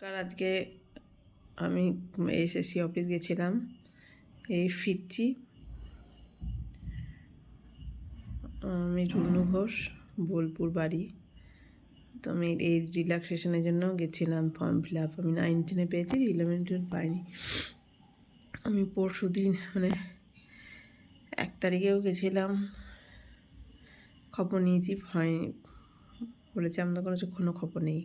কার আজকে আমি SSC office গেছিলাম, এই ফিরছি। আমি রুনু ঘোষ, বোলপুর বাড়ি। তো আমি এজ রিল্যাক্সেশনের জন্য গেছিলাম ফর্ম ফিল আপ। আমি নাইনটিনে পেয়েছি, ইলেভেন টুয়েলভ পাইনি। আমি পরশু দিন মানে এক তারিখেও গেছিলাম। খবর নিয়েছি, হয়নি। বলেছে আমাদের কোনো কোনো খবর নেই।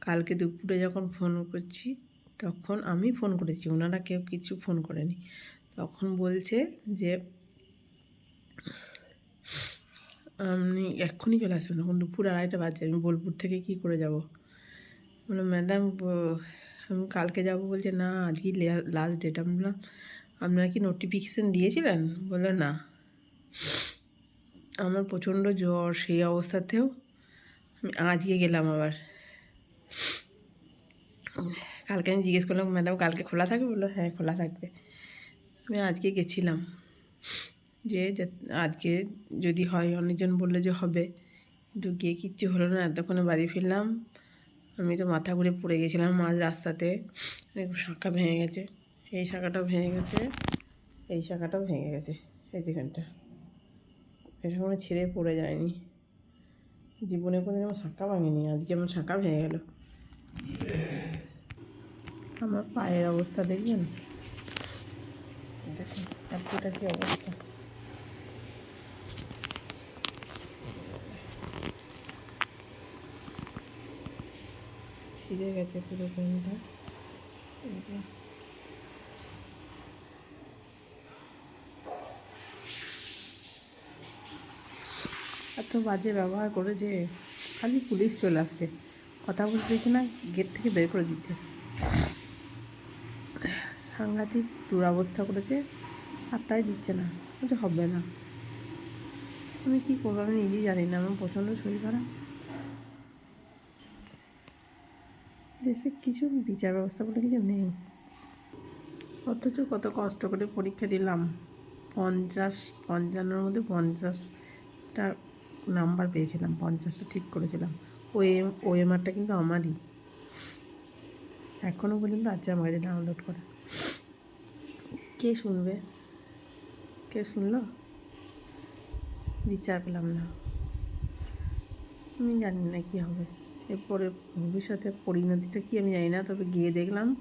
কালকে দুপুরে যখন ফোন করছি, তখন আমি ফোন করেছি। ওনারা কেউ কিছু ফোন করেনি। তখন বলছে যে আপনি এক্ষুনি চলে আসবেন এখন দুপুর আড়াইটা বাজে। আমি বোলপুর থেকে কি করে যাব? বললাম ম্যাডাম আমি কালকে যাব। বলছে, না, আজকেই লাস্ট ডেট আমি বললাম, আপনারা কি নোটিফিকেশান দিয়েছিলেন? বলল, না। আমার প্রচণ্ড জ্বর, সেই অবস্থাতেও আমি আজকে গেলাম আবার। কালকে আমি জিজ্ঞেস করলাম, ম্যাডাম, কালকে খোলা থাকবে? বলল হ্যাঁ খোলা থাকবে। আমি আজকে গেছিলাম। যে আজকে যদি হয়, অনেকজন বলল যে হবে। কিন্তু গিয়ে কিচ্ছু হলো না। এতক্ষণে বাড়ি ফিরলাম। আমি তো মাথা ঘুরে পড়ে গেছিলাম মাঝ রাস্তাতে। শাঁখা ভেঙে গেছে। এই শাঁখাটাও ভেঙে গেছে। এই শাঁখাটাও ভেঙে গেছে। এই যেখানটা এটা কোনো ছেড়ে পড়ে যায়নি। জীবনে কোনো আমার শাঁখা ভাঙেনি। আজকে আমার শাঁখা ভেঙে গেল। আমার পায়ের অবস্থা দেখবেন? কি অবস্থা? ছিঁড়ে গেছে পুরো যে। এত বাজে ব্যবহার করেছে খালি পুলিশ চলে আসছে। কথা বলতে দিচ্ছে না, গেট থেকে বের করে দিচ্ছে। সাংঘাতিক দুরবস্থা করেছে, আর তাই দিচ্ছে না। ওটা হবে না। আমি কী করব আমি নিজেই জানি না, আমার প্রচণ্ড শরীর খারাপ। দেশে কিছু বিচার ব্যবস্থা বলে কিছু নেই। অথচ কত কষ্ট করে পরীক্ষা দিলাম। পঞ্চাশ, পঞ্চান্নর মধ্যে পঞ্চাশটা নাম্বার পেয়েছিলাম, পঞ্চাশটা ঠিক করেছিলাম। ও এম ও কিন্তু আমারই। এখনও পর্যন্ত আছে আমার ডাউনলোড করা। কে শুনবে? কে শুনলো? বিচার পেলাম না। আমি জানি না কী হবে। এরপরে ভবিষ্যতে পরিণতিটা কি আমি জানি না, তবে গিয়ে দেখলাম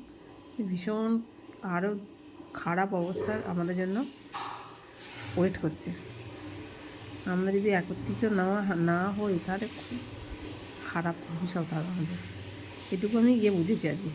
ভীষণ আরও খারাপ অবস্থার আমাদের জন্য ওয়েট করছে। আমরা যদি একত্রিত না না হই, তাহলে খুব খারাপ ভবিষ্যৎ হবে। আমাদের এটুকু আমি গিয়ে বুঝেছি আর কি।